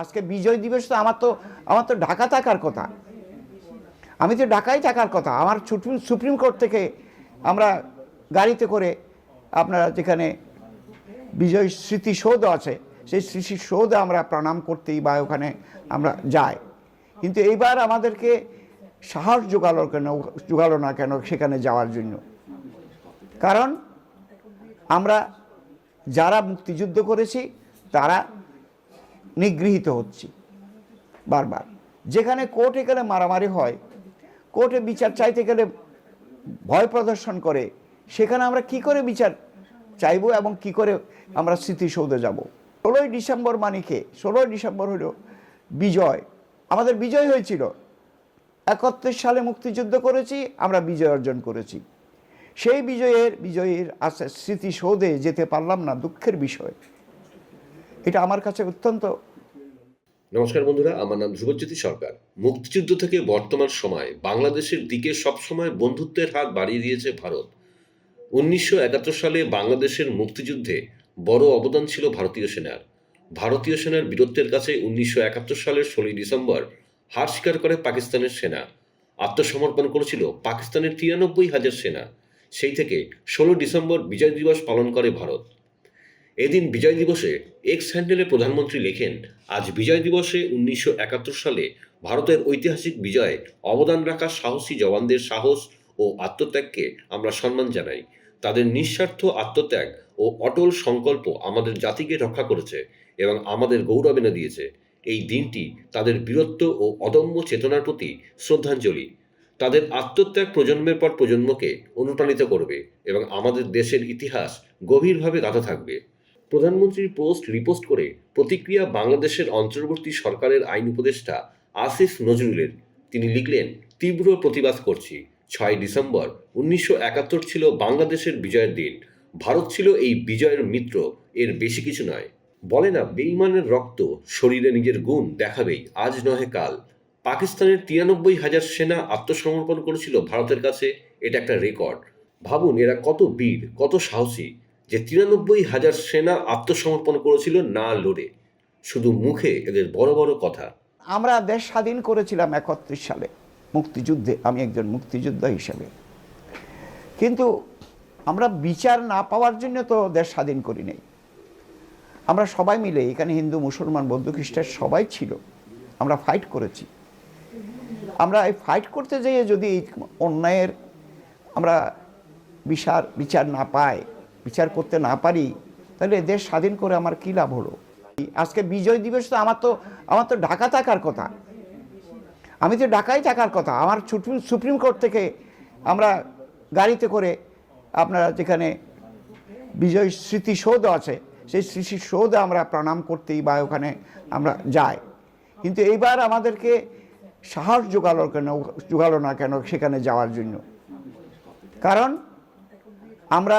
আজকে বিজয় দিবস তো আমার তো আমার তো ঢাকা থাকার কথা। আমি তো ঢাকায় থাকার কথা। আমার সুপ্রিম কোর্ট থেকে আমরা গাড়িতে করে আপনারা যেখানে বিজয় স্মৃতিসৌধ আছে, সেই স্মৃতিসৌধে আমরা প্রণাম করতেই বা ওখানে আমরা যাই। কিন্তু এইবার আমাদেরকে সাহস জোগালো কেন, জোগালো না কেন সেখানে যাওয়ার জন্য? কারণ আমরা যারা মুক্তিযুদ্ধ করেছি, তারা নিগৃহীত হচ্ছি। বারবার। যেখানে কোর্টে গেলে মারামারি হয়, কোর্টে বিচার চাইতে গেলে ভয় প্রদর্শন করে, সেখানে আমরা কি করে বিচার চাইব এবং কি করে আমরা স্মৃতিসৌধে যাব? ষোলোই ডিসেম্বর মানিকে ষোলোই ডিসেম্বর হলো বিজয়। আমাদের বিজয় হয়েছিল। একাত্তর সালে মুক্তিযুদ্ধ করেছি, আমরা বিজয় অর্জন করেছি। সেই বিজয়ের বিজয়ের আশা স্মৃতিসৌধে যেতে পারলাম না, দুঃখের বিষয়। এটা আমার কাছে অত্যন্ত নমস্কার বন্ধুরা, আমার নাম ধ্রুবজ্যোতি সরকার। মুক্তিযুদ্ধ থেকে বর্তমান সময় বাংলাদেশের দিকে সবসময় বন্ধুত্বের হাত বাড়িয়ে দিয়েছে ভারত। উনিশশো একাত্তর সালে বাংলাদেশের মুক্তিযুদ্ধে বড় অবদান ছিল ভারতীয় সেনার। ভারতীয় সেনার বীরত্বের কাছে উনিশশো একাত্তর সালের ষোলোই ডিসেম্বর হার স্বীকার করে পাকিস্তানের সেনা। আত্মসমর্পণ করেছিল পাকিস্তানের তিরানব্বই হাজার সেনা। সেই থেকে ষোলো ডিসেম্বর বিজয় দিবস পালন করে ভারত। এদিন বিজয় দিবসে এক্স হ্যান্ডেলে প্রধানমন্ত্রী লেখেন, আজ বিজয় দিবসে উনিশশো একাত্তর সালে ভারতের ঐতিহাসিক বিজয়ে, অবদান রাখা সাহসী জওয়ানদের সাহস ও আত্মত্যাগকে আমরা সম্মান জানাই। তাদের নিঃস্বার্থ আত্মত্যাগ ও অটল সংকল্প আমাদের জাতিকে রক্ষা করেছে এবং আমাদের গৌরব এনে দিয়েছে। এই দিনটি তাদের বীরত্ব ও অদম্য চেতনার প্রতি শ্রদ্ধাঞ্জলি। তাদের আত্মত্যাগ প্রজন্মের পর প্রজন্মকে অনুপ্রাণিত করবে এবং আমাদের দেশের ইতিহাস গভীরভাবে গাঁথা থাকবে। প্রধানমন্ত্রীর পোস্ট রিপোস্ট করে প্রতিক্রিয়া বাংলাদেশের অন্তর্বর্তী সরকারের আইন উপদেষ্টা আসিফ নজরুলের। তিনি লিখলেন, তীব্র প্রতিবাদ করছি। ছয় ডিসেম্বর উনিশশো একাত্তর ছিল বাংলাদেশের বিজয়ের দিন। ভারত ছিল এই বিজয়ের মিত্র। এর বেশি কিছু নয়। বলে না বেইমানের রক্ত শরীরে নিজের গুণ দেখাবেই। আজ নহে কাল। পাকিস্তানের তিরানব্বই হাজার সেনা আত্মসমর্পণ করেছিল ভারতের কাছে। এটা একটা রেকর্ড। ভাবুন, এরা কত বীর, কত সাহসী। যে তিরানব্বই হাজার সেনা আত্মসমর্পণ করেছিল না লড়ে। শুধু মুখে এদের বড় বড় কথা। আমরা দেশ স্বাধীন করেছিলাম একত্রিশ সালে, মুক্তিযুদ্ধে, আমি একজন মুক্তিযোদ্ধা হিসেবে। কিন্তু আমরা বিচার না পাওয়ার জন্য তো দেশ স্বাধীন করি নাই। আমরা সবাই মিলে, এখানে হিন্দু, মুসলমান, বৌদ্ধ, খ্রিস্টান সবাই ছিল, আমরা ফাইট করেছি। আমরা এই ফাইট করতে যেয়ে যদি অন্যায়ের আমরা বিচার বিচার না পাই বিচার করতে না পারি, তাহলে দেশ স্বাধীন করে আমার কী লাভ হলো? আজকে বিজয় দিবস তো আমার তো আমার তো ঢাকা থাকার কথা। আমি তো ঢাকায় থাকার কথা, আমার সুপ্রিম সুপ্রিম কোর্ট থেকে আমরা গাড়িতে করে আপনারা যেখানে বিজয় স্মৃতিসৌধ আছে, সেই স্মৃতিসৌধে আমরা প্রণাম করতেই বা ওখানে আমরা যাই। কিন্তু এইবার আমাদেরকে সাহস জোগালো কেন, জোগালো না কেন সেখানে যাওয়ার জন্য? কারণ আমরা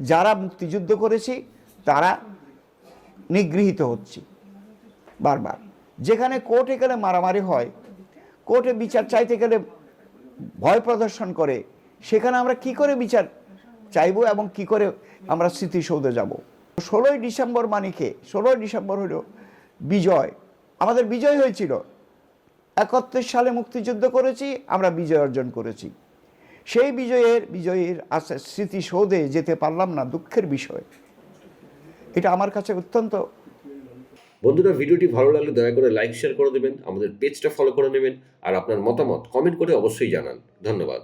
যারা মুক্তিযুদ্ধ করেছি, তারা নিগৃহীত হচ্ছি। বারবার। যেখানে কোর্টে গেলে মারামারি হয়, কোর্টে বিচার চাইতে গেলে ভয় প্রদর্শন করে, সেখানে আমরা কি করে বিচার চাইব এবং কি করে আমরা স্মৃতিসৌধে যাব? ষোলোই ডিসেম্বর মানিকে ষোলোই ডিসেম্বর হলো বিজয়। আমাদের বিজয় হয়েছিল। একাত্তর সালে মুক্তিযুদ্ধ করেছি, আমরা বিজয় অর্জন করেছি। সেই বিজয়ের বিজয়ের আশা স্মৃতিসৌধে যেতে পারলাম না, দুঃখের বিষয়। এটা আমার কাছে অত্যন্ত বন্ধুরা, ভিডিওটি ভালো লাগলে দয়া করে লাইক শেয়ার করে দেবেন, আমাদের পেজটা ফলো করে নেবেন, আর আপনার মতামত কমেন্ট করে অবশ্যই জানান। ধন্যবাদ।